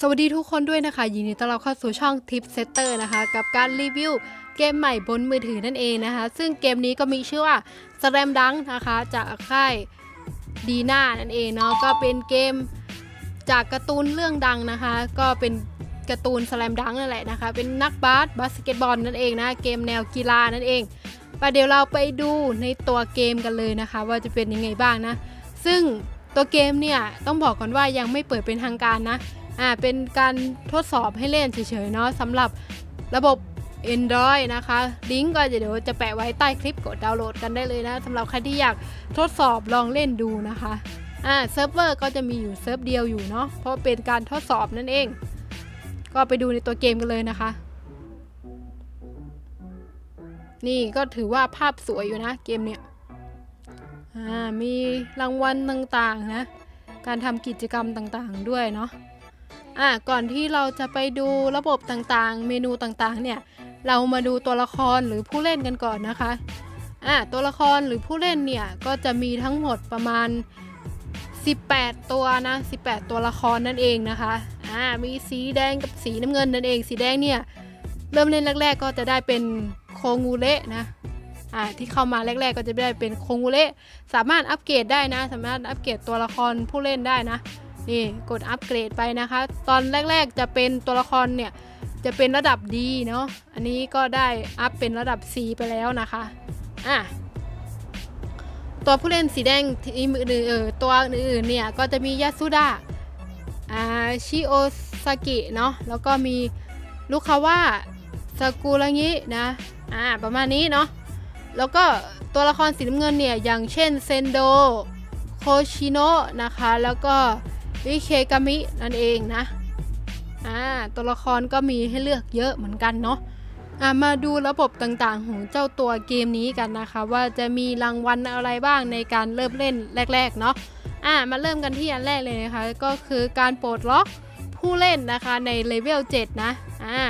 สวัสดีทุกคนด้วยนะคะ ยินดีต้อนรับเข้าสู่ช่อง Tip Setter นะคะ กับการรีวิวเกมใหม่บนมือถือนั่นเองนะคะ ซึ่งเกมนี้ก็มีชื่อว่า Slam Dunk นะคะ จากค่ายดีน่านั่นเองเนาะก็เป็นเกมจากการ์ตูนเรื่องดังนะคะ ก็เป็นการ์ตูน Slam Dunk นั่นแหละนะคะ เป็นนักบาสบาสเกตบอลนั่นเองนะเกมแนวกีฬานั่นเองไปเดี๋ยวเราไปดูในตัวเกมกันเลยนะคะ ว่าจะเป็นยังไงบ้างนะ ซึ่งตัวเกมเนี่ยต้องบอกก่อนว่ายังไม่เปิดเป็นทางการนะ อ่าเป็นการทดสอบให้เล่นเฉยๆเนาะสำหรับระบบ Android นะคะ ลิงก์ก็จะเดี๋ยวจะแปะไว้ใต้คลิปกดดาวน์โหลดกันได้เลยนะสำหรับใครที่อยากทดสอบลองเล่นดูนะคะอ่าเซิร์ฟเวอร์ก็จะมีอยู่เซิร์ฟเดียวอยู่เนาะเพราะเป็นการทดสอบนั่นเอง ก็ไปดูในตัวเกมกันเลยนะคะ นี่ก็ถือว่าภาพสวยอยู่นะเกมเนี่ยอ่ามีรางวัลต่างๆนะ การทำกิจกรรมต่างๆด้วยเนาะ อะก่อนที่เราจะไปดูระบบต่างๆ เมนูต่างๆ เนี่ย เรามาดูตัวละครหรือผู้เล่นกันก่อนนะคะ อะตัวละครหรือผู้เล่นเนี่ย ก็จะมีทั้งหมดประมาณ 18 ตัวนะ 18 ตัวละครนั่นเองนะคะ อ่า มีสีแดงกับสีน้ำเงินนั่นเอง สีแดงเนี่ย เริ่มเล่นแรก ๆ ก็จะได้เป็นโคงูเละนะ อ่า ที่เข้ามาแรก ๆ ก็จะได้เป็นโคงูเละ สามารถอัปเกรดได้นะ สามารถอัปเกรดตัวละครผู้เล่นได้นะ นี่กดอัปเกรดไปนะคะ ตอนแรก ๆจะเป็นตัวละครเนี่ยจะเป็นระดับดีเนาะอันนี้ก็ได้อัพเป็นระดับ C ไปแล้วนะคะอะตัวผู้เล่นสีแดงทีมอื่นๆเออตัวอื่นๆเนี่ยก็จะมียาสุดะอ่าชิโอซากิเนาะแล้วก็มีลูคาว่าซากุระงินะอ่าประมาณนี้เนาะแล้วก็ตัวละครสีน้ำเงินเนี่ยอย่างเช่นเซนโดโคชิโนะนะคะแล้วก็ วิเคกามินั่นเองนะอ่าตัวละครก็มีให้เลือกเยอะเหมือนกันเนาะอ่ามาดูระบบต่างๆของเจ้าตัวเกมนี้กันนะคะ ว่าจะมีรางวัลอะไรบ้างในการเริ่มเล่นแรก ๆ เนาะอ่ามาเริ่มกันที่อันแรกเลยนะคะ ก็คือการปลดล็อกผู้เล่นนะคะในเลเวล7นะอ่า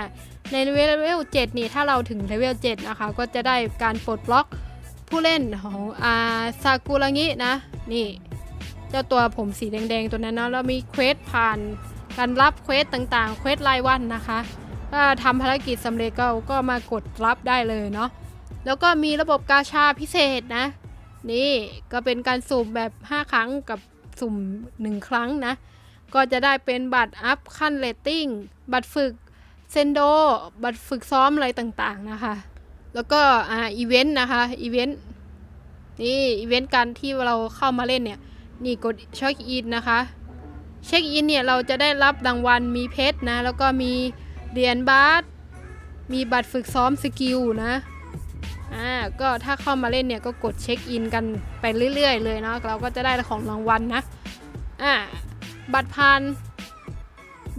ในเลเวล7นี่ถ้าเราถึงเลเวล7นะคะก็จะได้การปลดล็อกผู้เล่นของอาซากุระงินะนี่ เจ้าตัวผมสีแดงๆตัวนั้นเนาะแล้วมีเควสผ่านการรับเควสต่างๆเควสรายวันนะคะถ้าทำภารกิจสำเร็จก็ก็มากดรับได้เลยเนาะแล้วก็มีระบบกาชาพิเศษนะ นี่ก็เป็นการสุ่มแบบ 5 ครั้งกับสุ่ม 1 ครั้งนะ ก็จะได้เป็นบัตรอัพขั้นเรตติ้งบัตรฝึกเซนโด บัตรฝึกซ้อมอะไรต่างๆนะคะ แล้วก็อ่าอีเวนต์นะคะอีเวนต์นี่อีเวนต์การที่เราเข้ามาเล่นเนี่ย นี่กดเช็คอินนะคะ เช็คอินเนี่ยเราจะได้รับรางวัลมีเพชรนะ แล้วก็มีเหรียญบาสมีบัตรฝึกซ้อมสกิลนะอ่าก็ถ้าเข้ามาเล่นเนี่ยก็กดเช็คอินกันไปเรื่อยๆ เลยเนาะเราก็จะได้ของรางวัลนะอ่าบัตรพาน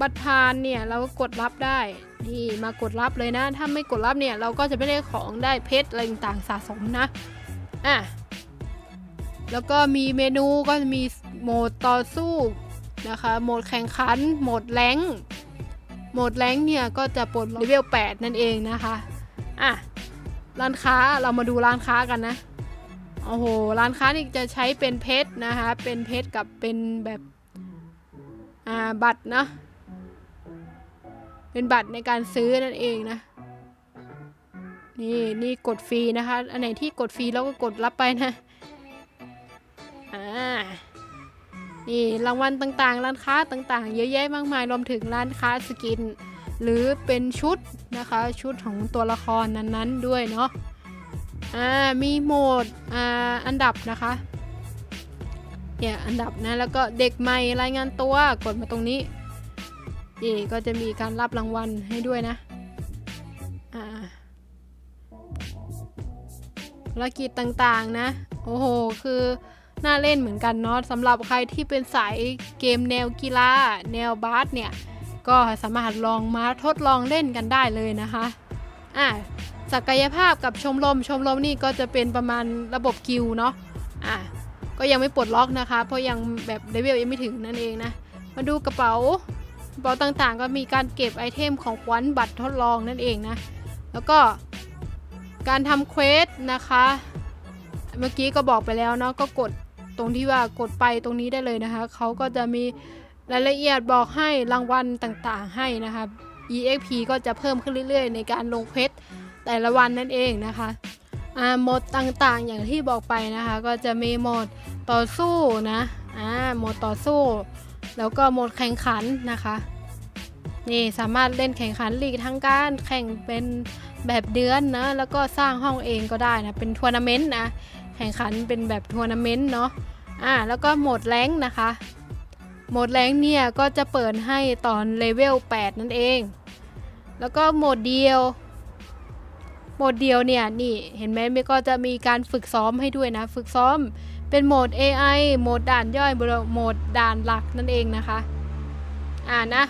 บัตรพานเนี่ยเราก็กดรับได้นี่มากดรับเลยนะ ถ้าไม่กดรับเนี่ยเราก็จะไม่ได้ของได้เพชรอะไรต่างๆสะสมนะอะ แล้วก็มีเมนูก็จะมีโหมดต่อสู้นะคะ โหมดแข่งขัน โหมดแรงโหมดแรงเนี่ยก็จะปลดเลเวล 8 นั่นเองนะคะ อะ ร้านค้าเรามาดูร้านค้ากันนะ โอ้โห ร้านค้านี่จะใช้เป็นเพชรนะคะ เป็นเพชรกับเป็นแบบ อ่า บัตรเนาะ เป็นบัตรในการซื้อนั่นเองนะ นี่นี่กดฟรีนะคะ อันไหนที่กดฟรีแล้วก็กดรับไปนะ นี่รางวัลต่างๆ ร้านค้าต่างๆ เยอะแยะมากมายรวมถึงร้านค้าสกิน หรือเป็นชุดนะคะชุดของตัวละครนั้นๆด้วยเนาะอ่ามีโหมดอ่าอันดับนะคะเนี่ยอันดับนะแล้วก็เด็กใหม่รายงานตัวกดมาตรงนี้นี่ก็จะมีการรับรางวัลให้ด้วยนะอ่าภารกิจต่างๆนะ โอ้โห คือ น่าเล่นเหมือนกันเนาะสำหรับใครที่เป็นสายเกมแนวกีฬาแนวบาสเนี่ย ก็สามารถลองมาทดลองเล่นกันได้เลยนะคะอะศักยภาพกับชมรมชมรมนี่ก็จะเป็นประมาณระบบกิลด์เนาะอะก็ยังไม่ปลดล็อกนะคะ เพราะยังแบบเลเวลยังไม่ถึงนั่นเองนะ มาดูกระเป๋ากระเป๋าต่างๆ ก็มีการเก็บไอเทมของขวัญบัตรทดลองนั่นเองนะ แล้วก็การทำเควสนะคะ เมื่อกี้ก็บอกไปแล้วเนาะก็กด ตรงที่ว่ากดไปตรงนี้ได้เลยนะคะ เขาก็จะมีรายละเอียดบอกให้รางวัลต่างๆให้นะคะ EXP ก็จะเพิ่มขึ้นเรื่อยๆ ในการลงเพชรแต่ละวันนั่นเองนะคะอ่าโหมดต่างๆ อย่างที่บอกไปนะคะ ก็จะมีโหมดต่อสู้นะอ่าโหมดต่อสู้ แล้วก็โหมดแข่งขันนะคะนี่สามารถเล่นแข่งขันลีกทั้งการแข่งเป็นแบบเดือนนะแล้วก็สร้างห้องเองก็ได้นะเป็นทัวร์นาเมนต์นะ แข่งขันเป็นแบบทัวร์นาเมนต์เนาะอ่าแล้วก็โหมดแรงนะคะ โหมดแรงเนี่ยก็จะเปิดให้ตอนเลเวล 8 นั่นเอง แล้วก็โหมดเดียว โหมดเดียวเนี่ยนี่เห็นไหมมันก็จะมีการฝึกซ้อมให้ด้วยนะ ฝึกซ้อมเป็นโหมด AI โหมดด่านย่อยโหมดด่านหลักนั่นเองนะคะ อ่านะ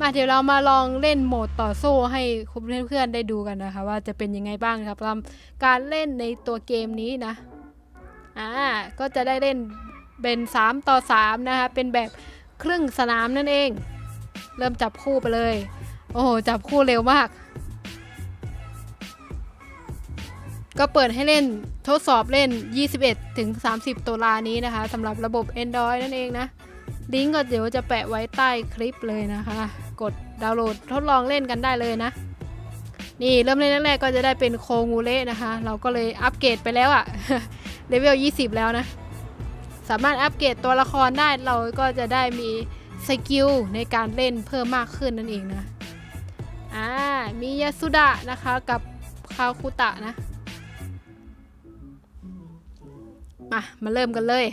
มาเดี๋ยวเรามาลองเล่นโหมดต่อสู้ให้คุณเพื่อนๆได้ดูกันนะคะ ว่าจะเป็นยังไงบ้างครับสำหรับการเล่นในตัวเกมนี้นะ อ่าก็จะได้เล่นเป็น 3 ต่อ 3 นะคะ เป็นแบบครึ่งสนามนั่นเอง เริ่มจับคู่ไปเลย โอ้โห จับคู่เร็วมาก ก็เปิดให้เล่นทดสอบเล่น 21 ถึง 30 ตุลานี้นะคะสำหรับระบบ Android นั่นเองนะ ลิงก์ก็เดี๋ยวจะแปะไว้ใต้คลิปเลยนะคะ กดดาวน์โหลดทดลองเล่นกันได้เลยนะ นี่เริ่มเล่นแรกๆก็จะได้เป็นโคงูเละนะคะ เราก็เลยอัปเกรดไปแล้วอะ เลเวล 20 แล้วนะ สามารถอัปเกรดตัวละครได้เราก็จะได้มีสกิลในการเล่นเพิ่มมากขึ้นนั่นเองนะ อ่า มียาสุดะนะคะกับคาคุตะนะ มา มาเริ่มกันเลย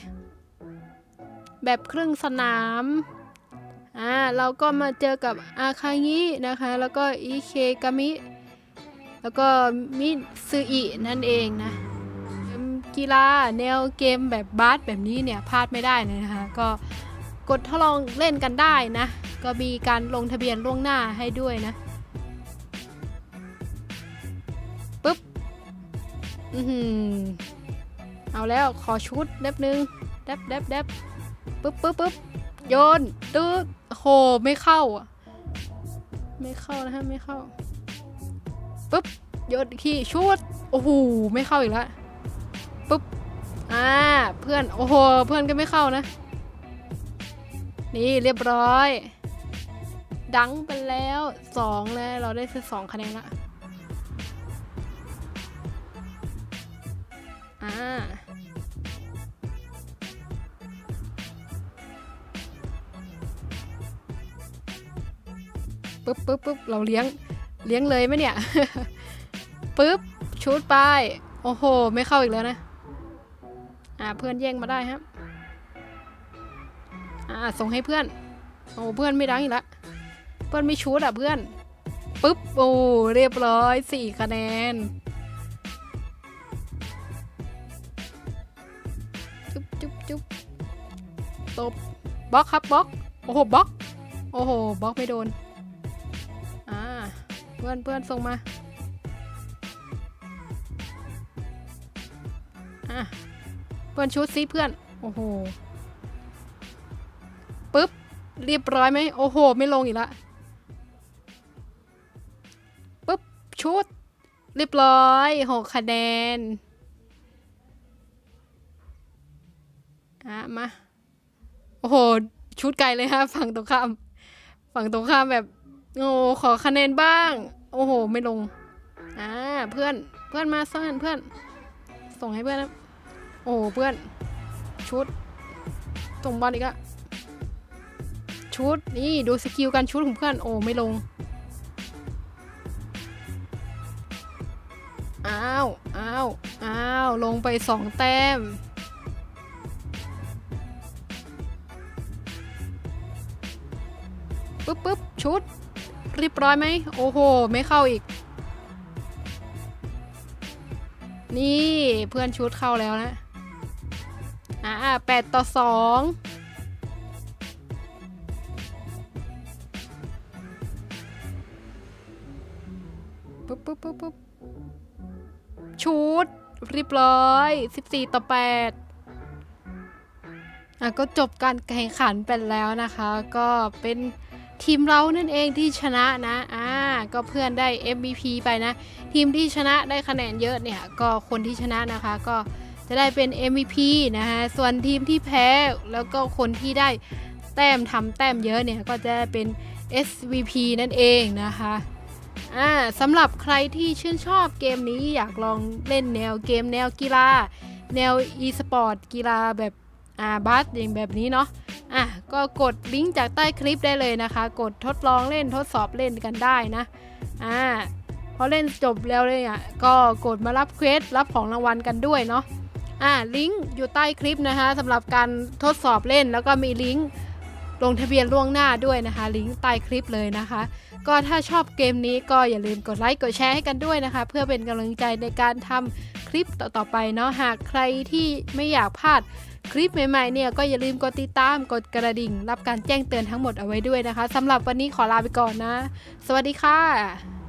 แบบครึ่งสนาม อ่า เราก็มาเจอกับอาคางินะคะ แล้วก็อิเคกามิ แล้วก็มิซึอินั่นเองนะ กีฬาแนวเกมแบบบาสแบบนี้เนี่ยพลาดไม่ได้เลยนะคะก็กดทดลองเล่นกันได้นะ ก็มีการลงทะเบียนล่วงหน้าให้ด้วยนะปึ๊บอือหือเอาแล้วขอชุดแดบนึงแดบแดบแดบปึ๊บปึ๊บปึ๊บโยนตืดโหไม่เข้าอะไม่เข้านะฮะไม่เข้าปึ๊บโยนอีกทีชุดโอ้โหไม่เข้าอีกแล้ว อ่าเพื่อนโอ้โหเพื่อนก็ไม่เข้านะ นี่เรียบร้อย ดังไปแล้วสองแล้วเราได้สองคะแนนละอ่าปึ๊บปึ๊บปึ๊บเราเลี้ยงเลี้ยงเลยไหมเนี่ยปึ๊บชุดไปโอ้โห ไม่เข้าอีกแล้วนะ อ่าเพื่อนแย่งมาได้ครับอ่าส่งให้เพื่อนโอ้เพื่อนไม่ดังอีกแล้วเพื่อนไม่ชุดอะเพื่อนปึ๊บโอ้เรียบร้อยสี่คะแนนจุ๊บจุ๊บจุ๊บตบบล็อกครับบล็อกโอ้โหบล็อกโอ้โหบล็อกไม่โดนอ่าเพื่อนเพื่อนส่งมา เพื่อนชุดซิเพื่อน โอ้โห ปึ๊บ เรียบร้อยไหม โอ้โห ไม่ลงอีกละ ปึ๊บ ชุด เรียบร้อยหกคะแนน อะ มา โอ้โห ชุดไกลเลยฮะ ฝั่งตรงข้าม ฝั่งตรงข้ามแบบ โอ้ขอคะแนนบ้าง โอ้โห ไม่ลง อ่า เพื่อน เพื่อนมาซ่อนเพื่อน ส่งให้เพื่อนนะ โอ้เพื่อนชุดส่งบอลอีกอะชุดนี่ดูสกิลการชุดของเพื่อนโอ้ไม่ลงอ้าวอ้าวอ้าวลงไปสองแต้มปึ๊บปึ๊บชุดเรียบร้อยไหมโอ้โห ไม่เข้าอีก นี่เพื่อนชุดเข้าแล้วนะ อ่าแปดต่อสองปุ๊บปุ๊บปุ๊บปุ๊บชุดเรียบร้อย14ต่อ8อะก็จบการแข่งขันไปแล้วนะคะ ก็เป็นทีมเรานั่นเองที่ชนะนะอ่าก็เพื่อนได้ MVP ไปนะ ทีมที่ชนะได้คะแนนเยอะเนี่ย ก็คนที่ชนะนะคะก็ จะได้เป็น MVP นะคะส่วนทีมที่แพ้แล้วก็คนที่ได้แต้มทำแต้มเยอะเนี่ย ก็จะเป็น SVP นั่นเองนะคะอ่าสำหรับใครที่ชื่นชอบเกมนี้อยากลองเล่นแนวเกมแนวกีฬา แนว e-sport กีฬาแบบอ่าบาสอย่างแบบนี้เนาะอะก็กดลิงก์จากใต้คลิปได้เลยนะคะ กดทดลองเล่นทดสอบเล่นกันได้นะอ่าพอเล่นจบแล้วเลยอะก็กดมารับเควสรับของรางวัลกันด้วยเนาะ อ่าลิงก์อยู่ใต้คลิปนะคะสำหรับการทดสอบเล่นแล้วก็มีลิงก์ลงทะเบียนล่วงหน้าด้วยนะคะ ลิงก์ใต้คลิปเลยนะคะ ก็ถ้าชอบเกมนี้ก็อย่าลืมกดไลค์กดแชร์ให้กันด้วยนะคะ เพื่อเป็นกำลังใจในการทำคลิปต่อๆไปเนาะหากใครที่ไม่อยากพลาดคลิปใหม่ๆเนี่ยก็อย่าลืมกดติดตามกดกระดิ่ง รับการแจ้งเตือนทั้งหมดเอาไว้ด้วยนะคะสำหรับวันนี้ขอลาไปก่อนนะ สวัสดีค่ะ